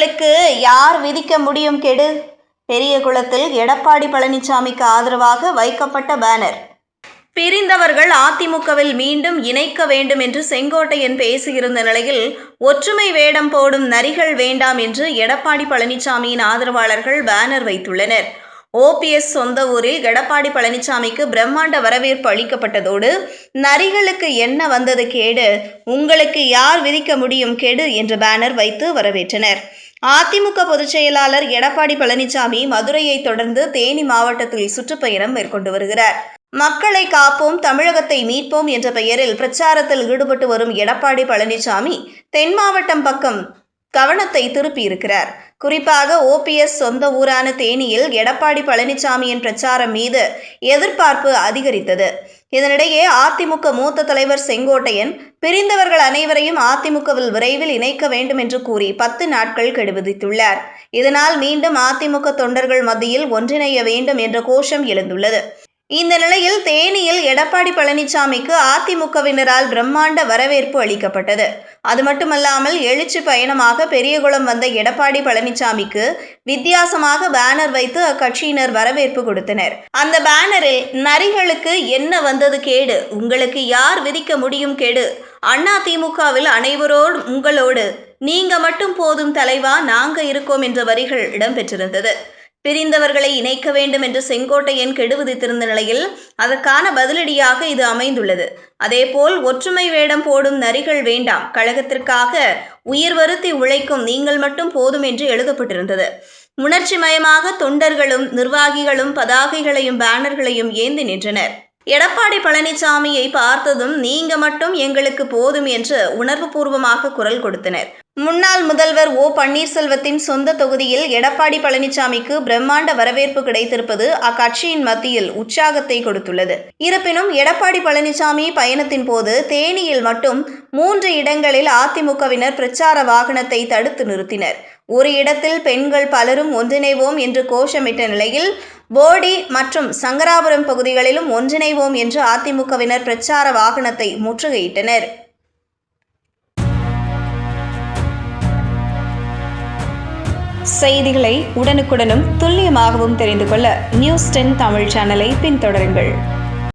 உங்களுக்கு யார் விதிக்க முடியும் கெடு? பெரியகுளத்தில் எடப்பாடி பழனிசாமிக்கு ஆதரவாக வைக்கப்பட்ட பேனர். பிரிந்தவர்கள் அதிமுகவில் மீண்டும் இணைக்க வேண்டும் என்று செங்கோட்டையன் பேசியிருந்த நிலையில் ஒற்றுமை வேடம் போடும் நரிகள் வேண்டாம் என்று எடப்பாடி பழனிசாமியின் ஆதரவாளர்கள் பேனர் வைத்துள்ளனர். ஓபிஎஸ் சொந்த ஊரில் எடப்பாடி பழனிசாமிக்கு பிரம்மாண்ட வரவேற்பு அளிக்கப்பட்டதோடு நரிகளுக்கு என்ன வந்தது கேடு? உங்களுக்கு யார் விதிக்க முடியும் கெடு? என்ற பேனர் வைத்து வரவேற்றனர். அதிமுக பொதுச் செயலாளர் எடப்பாடி பழனிசாமி மதுரையை தொடர்ந்து தேனி மாவட்டத்தில் சுற்றுப்பயணம் மேற்கொண்டு வருகிறார். மக்களை காப்போம் தமிழகத்தை மீட்போம் என்ற பெயரில் பிரச்சாரத்தில் ஈடுபட்டு வரும் எடப்பாடி பழனிசாமி தென் மாவட்டம் பக்கம் கவனத்தை திருப்பியிருக்கிறார் குறிப்பாக ஓபிஎஸ் சொந்த ஊரான தேனியில் எடப்பாடி பழனிசாமியின் பிரச்சாரம் மீது எதிர்பார்ப்பு அதிகரித்தது. இதனிடையே அதிமுக மூத்த தலைவர் செங்கோட்டையன் பிரிந்தவர்கள் அனைவரையும் அதிமுகவில் விரைவில் இணைக்க வேண்டும் என்று கூறி பத்து நாட்கள் கெடுவிதித்துள்ளார். இதனால் மீண்டும் அதிமுக தொண்டர்கள் மத்தியில் ஒன்றிணைய வேண்டும் என்ற கோஷம் எழுந்துள்ளது. இந்த நிலையில் தேனியில் எடப்பாடி பழனிசாமிக்கு அதிமுகவினரால் பிரம்மாண்ட வரவேற்பு அளிக்கப்பட்டது. அது மட்டுமல்லாமல் எழுச்சி பயணமாக பெரியகுளம் வந்த எடப்பாடி பழனிசாமிக்கு வித்தியாசமாக பேனர் வைத்து அக்கட்சியினர் வரவேற்பு கொடுத்தனர். அந்த பேனரில் நரிகளுக்கு என்ன வந்தது கேடு? உங்களுக்கு யார் விதிக்க முடியும் கேடு? அண்ணா திமுகவில் அனைவரோடு உங்களோடு. நீங்க மட்டும் போதும் தலைவா நாங்க இருக்கோம் என்ற வரிகள் இடம்பெற்றிருந்தது. பிரிந்தவர்களை இணைக்க வேண்டும் என்று செங்கோட்டையன் கெடுவிதித்திருந்த நிலையில் அதற்கான பதிலடியாக இது அமைந்துள்ளது. அதேபோல் ஒற்றுமை வேடம் போடும் நரிகள் வேண்டாம். கழகத்திற்காக உயிர் வருத்தி உழைக்கும் நீங்கள் மட்டும் போதும் என்று எழுதப்பட்டிருந்தது. உணர்ச்சி மயமாக தொண்டர்களும் நிர்வாகிகளும் பதாகைகளையும் பேனர்களையும் ஏந்தி நின்றனர். எடப்பாடி பழனிசாமியை பார்த்ததும் நீங்க மட்டும் எங்களுக்கு போதும் என்று உணர்வுபூர்வமாக குரல் கொடுத்தனர். முன்னாள் முதல்வர் ஓ பன்னீர்செல்வத்தின் சொந்த தொகுதியில் எடப்பாடி பழனிசாமிக்கு பிரம்மாண்ட வரவேற்பு கிடைத்திருப்பது அக்கட்சியின் மத்தியில் உற்சாகத்தை கொடுத்துள்ளது. இருப்பினும் எடப்பாடி பழனிசாமி பயணத்தின் போது தேனியில் மட்டும் மூன்று இடங்களில் அதிமுகவினர் பிரச்சார வாகனத்தை தடுத்து நிறுத்தினர். ஒரு இடத்தில் பெண்கள் பலரும் ஒன்றிணைவோம் என்று கோஷமிட்ட நிலையில் போடி மற்றும் சங்கராபுரம் பகுதிகளிலும் ஒன்றிணைவோம் என்று அதிமுகவினர் பிரச்சார வாகனத்தை முற்றுகையிட்டனர். செய்திகளை உடனுக்குடனும் துல்லியமாகவும் தெரிந்து கொள்ள நியூஸ் டென் தமிழ் சேனலை பின்தொடருங்கள்.